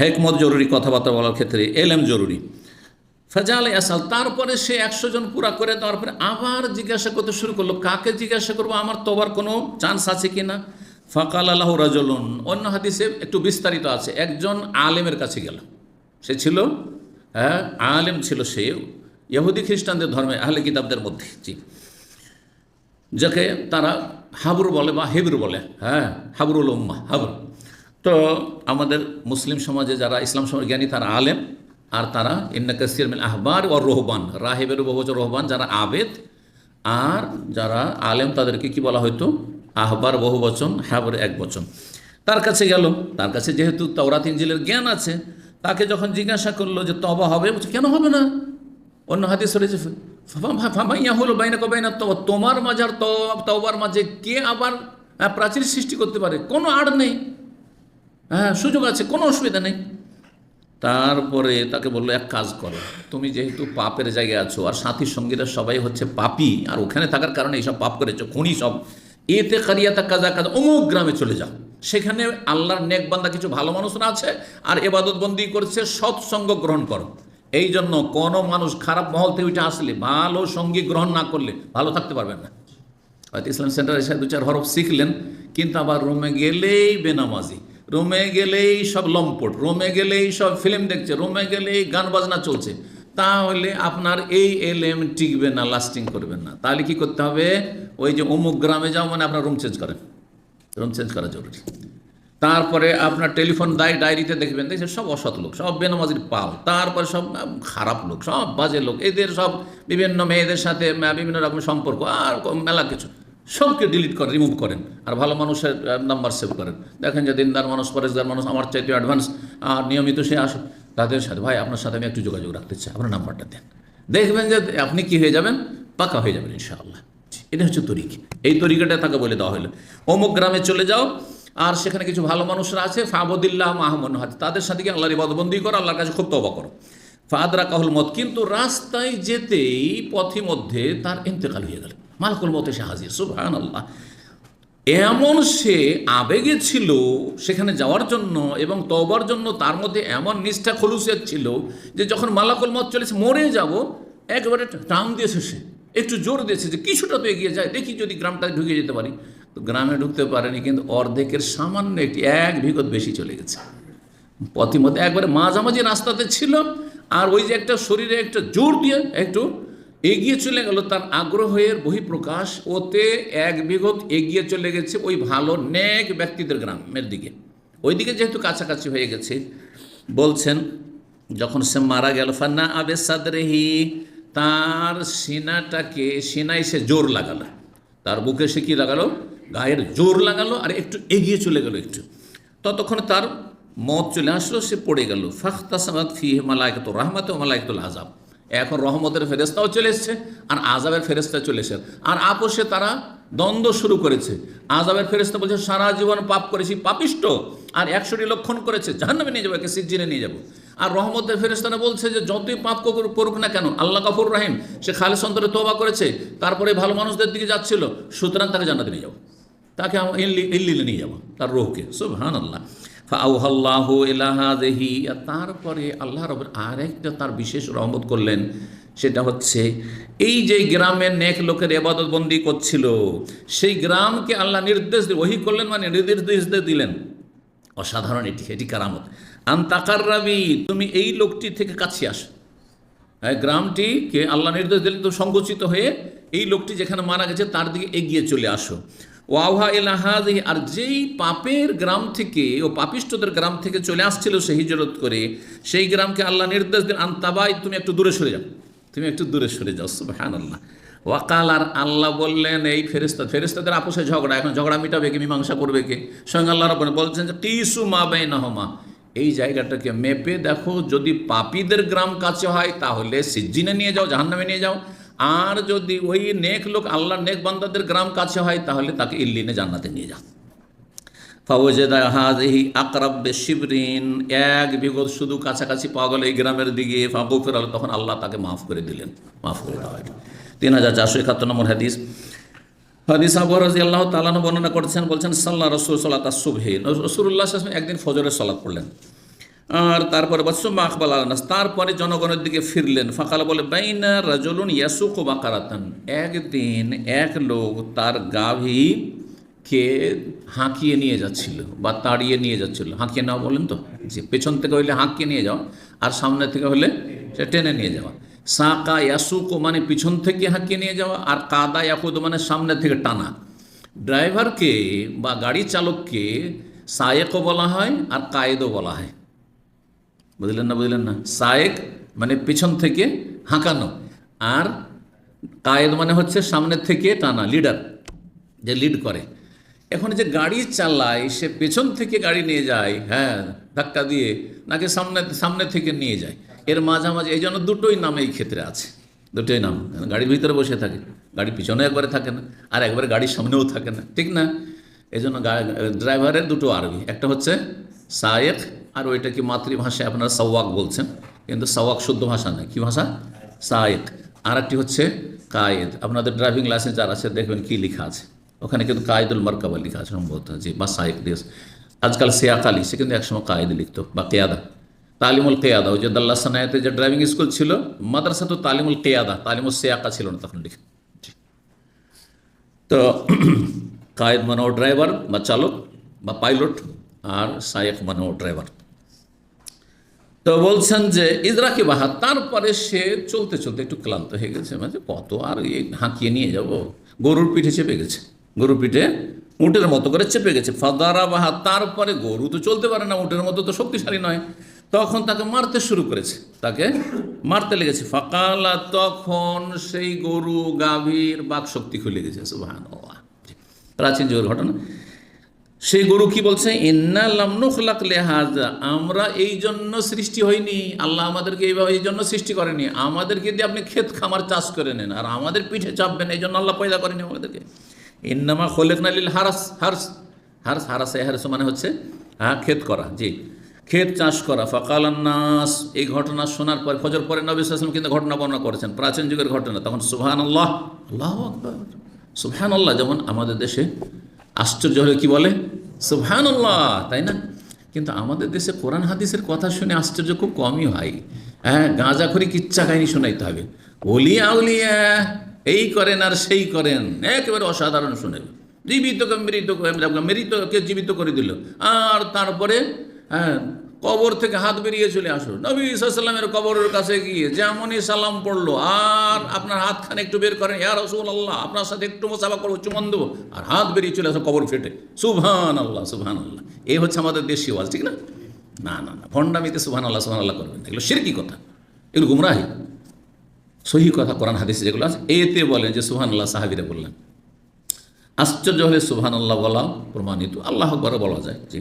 হেকমত জরুরি কথাবার্তা বলার ক্ষেত্রে এলেম জরুরি। ফাজাল আসাল, তারপরে সে একশো জন পুরা করে দেওয়ার পরে আবার জিজ্ঞাসা করতে শুরু করল, কাকে জিজ্ঞাসা করব? আমার তোবার কোনো চান্স আছে কি না ফাকাল আল্লাহ রাজলুন, অন্য হাদিসে একটু বিস্তারিত আছে। একজন আলেমের কাছে গেল। সে ছিল হ্যাঁ আলেম ছিল সে, ইহুদি খ্রিস্টানদের ধর্মে, আহলে কিতাবদের মধ্যে, জি। যাকে তারা হাবুর বলে বা হেবরু বলে হ্যাঁ হাবরুল উম্মা হাবর। তো আমাদের মুসলিম সমাজে যারা, ইসলাম সমাজ জ্ঞানী, তারা আলেম, আর তারা ইন্না কাসির মিল আহবার ও রোহবান রাহেবের বহুবচন রোহবান, যারা আবেদ, আর যারা আলেম, তাদেরকে কি বলা হয়তো আহবার বহু বচন হ্যাবর এক বচন। তার কাছে গেল, তার কাছে যেহেতু তওরাত ইঞ্জিলের জ্ঞান আছে, তাকে যখন জিজ্ঞাসা করল যে তবা হবে, বলছে, কেন হবে না? অন্য হাদিস রয়েছে ফামাইয়া হলো বাইনা কবাইনা তো তোমার মাঝার তওবার মাঝে কে আবার প্রাচীর সৃষ্টি করতে পারে? কোনো আড় নেই। হ্যাঁ সুযোগ আছে, কোনো অসুবিধা নেই। তারপরে তাকে বলল, এক কাজ করো, তুমি যেহেতু পাপের জায়গায় আছো আর সাথী সঙ্গীরা সবাই হচ্ছে পাপি, আর ওখানে থাকার কারণে এইসব পাপ করেছ, খুনি সব, এতে কারিয়াতা কাজা কাজ, অমুক গ্রামে চলে যাও। সেখানে আল্লাহর নেকবান্দা কিছু ভালো মানুষরা আছে, আর এবাদত বন্দি করছে সৎসঙ্গ গ্রহণ করো। এই জন্য কোনো মানুষ খারাপ মহল থেকে উঠে আসলে, ভালো সঙ্গী গ্রহণ না করলে ভালো থাকতে পারবেন না। হয়তো ইসলাম সেন্টারে এসে দু চার হরফ শিখলেন, কিন্তু আবার রুমে গেলেই বেনামাজি। রুমে গেলেই সব লম্পট, রুমে গেলেই সব ফিল্ম দেখছে, রুমে গেলেই গান বাজনা চলছে। তাহলে আপনার এই এলএম টিকবে না লাস্টিং করবে না। তাহলে কি করতে হবে? ওই যে অমুক গ্রামে যাও মানে আপনার রুম চেঞ্জ করেন রুম চেঞ্জ করা জরুরি। তারপরে আপনার টেলিফোন দায় ডায়েরিতে দেখবেন, দেখছেন সব অসৎ লোক, সব বেনামাজির পাল। তারপরে সব খারাপ লোক, সব বাজে লোক। এদের সব বিভিন্ন মেয়েদের সাথে বিভিন্ন রকম সম্পর্ক, আর মেলা কিছু। সবকে ডিলিট করেন রিমুভ করেন। আর ভালো মানুষের নাম্বার সেভ করেন। দেখেন যে দিনদার মানুষ, পরেশদার মানুষ, আমার চাইতে অ্যাডভান্স আর নিয়মিত সে আসে তাদের সাথে, ভাই, আপনার সাথে আমি একটু যোগাযোগ রাখতে চাই, আপনার নাম্বারটা দেন। দেখবেন যে আপনি কি হয়ে যাবেন? পাকা হয়ে যাবেন, ইনশাআল্লাহ। এটা হচ্ছে তরিক। এই তরিকাটা তাকে বলে দেওয়া হলো। অমুক গ্রামে চলে যাও, আর সেখানে কিছু ভালো মানুষরা আছে, ফাবদিল্লাহ মাহমুন হাত। তাদের সাথে গিয়ে আল্লাহর ইবাদবন্দি করো, আল্লাহর কাছে খুব তবা করো। ফাদরা কাহুল মত। কিন্তু রাস্তায় যেতেই পথি মধ্যে তার ইন্তেকাল হয়ে গেল। মালকুল মতে সে হাজির সুবহান আল্লাহ এমন সে আবেগে ছিল সেখানে যাওয়ার জন্য এবং তবার জন্য তার মধ্যে এমন নিষ্ঠা খলুসিয়াত ছিল যে যখন মালাকুল মত চলেছে মরে যাব, একবারে টান দিয়েছে সে। একটু জোর দিয়েছে যে কিছুটা তো এগিয়ে যায়, দেখি যদি গ্রামটা ঢুকে যেতে পারি। তো গ্রামে ঢুকতে পারেনি, কিন্তু অর্ধেকের সামান্য একটি এক বিগত বেশি চলে গেছে। পথিমধ্যে একবারে মাঝামাঝি রাস্তাতে ছিল, আর ওই যে একটা শরীরে একটা জোর দিয়ে একটু এগিয়ে চলে গেল তার আগ্রহের বহিঃপ্রকাশ, ওতে এক বিগত এগিয়ে চলে গেছে ওই ভালো নেক ব্যক্তিদের গ্রামের দিকে। ওইদিকে যেহেতু কাছাকাছি হয়ে গেছে, বলছেন, যখন সে মারা গেল, ফান্না আবে সাদরেহি, তার সিনাটাকে সিনাই সে জোর লাগালো। তার বুকে সে কি লাগালো? গায়ের জোর লাগালো, আর একটু এগিয়ে চলে গেল একটু। ততক্ষণে তার মত চলে আসলো, সে পড়ে গেল। ফাখতাসামাত ফি মালায়কাত রহমত ও মালায়কাতুল আজাব এখন রহমতের ফেরেস্তাও চলে এসছে, আর আজাবের ফেরেস্তা চলে এসেছে। আর আপোষে তারা দ্বন্দ্ব শুরু করেছে। আজাবের ফেরেস্তা বলছে, সারা জীবন পাপ করেছি, পাপিষ্ট। আর একশোটি লক্ষণ করেছে, জাহান্নামে নিয়ে যাব, একে সিজিনে নিয়ে যাব। আর রহমতের ফেরেস্তারা বলছে যে, যতই পাপ করুক- না কেন, আল্লাহ কাফুর রাহিম, সে খালেস সন্তরে তোবা করেছে, তারপরে ভালো মানুষদের দিকে যাচ্ছিল, সুতরাং তাকে জান্নাতে নিয়ে যাব। তাকে ইল্লিলে নিয়ে যাব, তার রোহকে। সুবহান আল্লাহ ফাউহাল্লাহ ইলাহা দেহি আর তারপরে আল্লাহ রব আরেকটা তার বিশেষ রহমত করলেন, সেটা হচ্ছে এই যে গ্রামের নেক লোকের এবাদত বন্দি করছিল, সেই গ্রামকে আল্লাহ নির্দেশ ওহি করলেন মানে নির্দেশ দিলেন। অসাধারণ এটি এটি কারামত। আন তাকার রাবি তুমি এই লোকটি থেকে কাছে আসো। গ্রামটিকে আল্লাহ নির্দেশ দিলেন, তো সংকুচিত হয়ে এই লোকটি যেখানে মারা গেছে, তার দিকে এগিয়ে চলে আসো। ওয়াহা এলাহাজ আর যেই পাপের গ্রাম থেকে ও পাপিষ্টদের গ্রাম থেকে চলে আসছিল সে হিজরত করে, সেই গ্রামকে আল্লাহ নির্দেশ দিলেন, আন্তাবাই, তুমি একটু দূরে সরে যাও। তুমি একটু দূরে সরে যাও হ্যাঁ আল্লাহ ওয়াকাল আর আল্লাহ বললেন, এই ফেরেস্তা ফেরেস্তাদের আপোষে ঝগড়া, এখন ঝগড়া মিটাবে কে, মীমাংসা করবে কে? স্বয়ং আল্লাহ রব বলছেন যে, কিসু মা বে নহমা এই জায়গাটাকে মেপে দেখো, যদি পাপীদের গ্রাম কাছে হয়, তাহলে সিজ্জিনে নিয়ে যাও, জাহান্নামে নিয়ে যাও। আর যদি ওই নেক লোক আল্লাহ নেক বান্দাদের গ্রাম কাছে হয়, তাহলে তাকে ইল্লিনে জান্নাতে নিয়ে যাও ফাওজেদা হাজহি আকরাব্বে শিবরিন এক বিগত শুধু কাছাকাছি পাওয়া গেল এই গ্রামের দিকে। ফাঁকুফের আলো তখন আল্লাহ তাকে মাফ করে দিলেন, মাফ করে দেওয়া হলো। তিন হাজার চারশো একাত্তর নম্বর হাদিস। হাদিস আবু রাজি আল্লাহ তালানো বর্ণনা করছেন, বলছেন সাল্লাহ রসুল সাল্লাহ সুবহে রসুল্লাহ একদিন ফজরের সলাৎ পড়লেন। আর তারপরে বাসুম্মা আকবাল তারপরে জনগণের দিকে ফিরলেন। ফাঁকালা বলে, বাইনা রাজলুন ইয়াসুক বাকারাতান। একদিন এক লোক তার গাভীকে হাঁকিয়ে নিয়ে যাচ্ছিল বা তাড়িয়ে নিয়ে যাচ্ছিল। হাঁকিয়ে নেওয়া বলেন তো। যে পেছন থেকে হইলে হাঁকিয়ে নিয়ে যাওয়া আর সামনে থেকে হলে সে টেনে নিয়ে যাওয়া। সাকা ইয়াসুক মানে পিছন থেকে হাঁকিয়ে নিয়ে যাওয়া, আর কাদা ইয়াকুদ মানে সামনে থেকে টানা। ড্রাইভারকে বা গাড়ি চালককে সায়েকও বলা হয় আর কায়েদও বলা হয়। বুঝলেন না বুঝলেন না। সায়েক মানে পিছন থেকে হাঁকানো। আর কায়েদ মানে হচ্ছে সামনের থেকে টানা, লিডার, যে লিড করে। এখন যে গাড়ি চালায়, সে পেছন থেকে গাড়ি নিয়ে যায় হ্যাঁ ধাক্কা দিয়ে, নাকি সামনে সামনে থেকে নিয়ে যায়। এর মাঝামাঝি, এই জন্য দুটোই নাম এই ক্ষেত্রে আছে। দুটোই নাম। গাড়ির ভিতরে বসে থাকে। গাড়ির পিছনে একবারে থাকে না, আর একবারে গাড়ির সামনেও থাকে না। ঠিক না? এই জন্য ড্রাইভারের দুটো আরবি। একটা হচ্ছে সায়েক আর ওইটা কি মাতৃভাষায় আপনারা সাওয়াক বলছেন? কিন্তু সাওয়াক শুদ্ধ ভাষা নয়। কী ভাষা? সায়েক। আর একটি হচ্ছে কায়েদ। আপনাদের ড্রাইভিং লাইসেন্স যার আছে, দেখবেন কী লেখা আছে। ওখানে কিন্তু কায়েদুল মার্কাবা লেখা আছে সম্ভবত। যে বা সায়েক দিয়েছে আজকাল সিয়াক সে কিন্তু একসময় কায়েদ লিখতো, বা কেয়াদা। তালিমুল কেয়াদা, ওই যে দাল্লা সানায়াতে যে ড্রাইভিং স্কুল ছিল মাদ্রাসা তো তালিমুল কেয়াদা তালিমুল সিয়াকা ছিল না তখন লিখে। তো কায়েদ মানেও ড্রাইভার বা চালক, বা পাইলট আর সায়েক মানেও ড্রাইভার তো বলছেন যে ইজরাকি বাহা তারপরে সে চলতে চলতে একটু ক্লান্ত হয়ে গেছে। মানে কত আর হাঁকিয়ে নিয়ে যাব? গরুর পিঠে চেপে গেছে। গরুর পিঠে উটের মতো করে চেপে গেছে। ফাদারা বাহা তারপরে গরু তো চলতে পারে না, উটের মতো তো শক্তিশালী নয়। তখন তাকে মারতে শুরু করেছে। তাকে মারতে লেগেছে। ফাকালা, তখন সেই গরু গাভীর বাক শক্তি খুলে গেছে। প্রাচীন যুগের ঘটনা। সেই গরু কি বলছে? ইন্না লামনুখলাক লেহাজা আমরা এই জন্য সৃষ্টি হয়নি আল্লাহ আমাদেরকে এইভাবে এই জন্য সৃষ্টি করেনি। আমাদেরকে দিয়ে আপনি ক্ষেত খামার চাষ করে নেন। আর আমাদের পিঠে চাপবেন, এই জন্য আল্লাহ পয়দা করেনি আমাদেরকে। ইন্নামা খোলেক নালিল হারাস। হারস। হারস, হারাস হারস মানে হচ্ছে হ্যাঁ ক্ষেত করা, জি। ক্ষেত চাষ করা। ফকাল নাস এই ঘটনা শোনার পর, ফজর পরে নবী কিন্তু ঘটনা বর্ণনা করেছেন। প্রাচীন যুগের ঘটনা। তখন সুবহান আল্লাহ আল্লাহ সুবহান আল্লাহ যেমন আমাদের দেশে আশ্চর্য হলে কি বলে? সুবহান আল্লাহ তাই না? কিন্তু আমাদের দেশে কোরআন হাদিসের কথা শুনে আশ্চর্য খুব কমই হয়। হ্যাঁ গাঁজা করি কিচ্ছা কাহিনী শোনাইতে হবে। অলিয়া উলিয়া, এই করেন আর সেই করেন, একেবারে অসাধারণ শুনে জীবিতকে মৃত মৃতকে জীবিত করে দিল। আর তারপরে হ্যাঁ কবর থেকে হাত বেরিয়ে চলে আসো। নবী সাল্লামের কবরের কাছে গিয়ে যেমনই সালাম পড়ল, আর আপনার হাতখানে একটু বের করেন, ইয়া রসুল আল্লাহ আপনার সাথে একটু মোসাফা করব চুমন দেবো আর হাত বেরিয়ে চলে আসো কবর ফেটে। সুবহান আল্লাহ সুবহান আল্লাহ এই হচ্ছে আমাদের দেশীয় ওয়াজ, ঠিক না? না না না, ভণ্ডামিতে সুভান আল্লাহ সুবহান আল্লাহ করবেন এগুলো সিরকি কথা। এগুলো গুমরাহি। সহি কথা কোরআন, হাদিসে যেগুলো আছে, এতে বলেন যে সুহান আল্লাহ সাহাবিরা বললেন। আশ্চর্য হলে সুবহান আল্লাহ বলা প্রমাণিত। আল্লাহ বলা যায় জি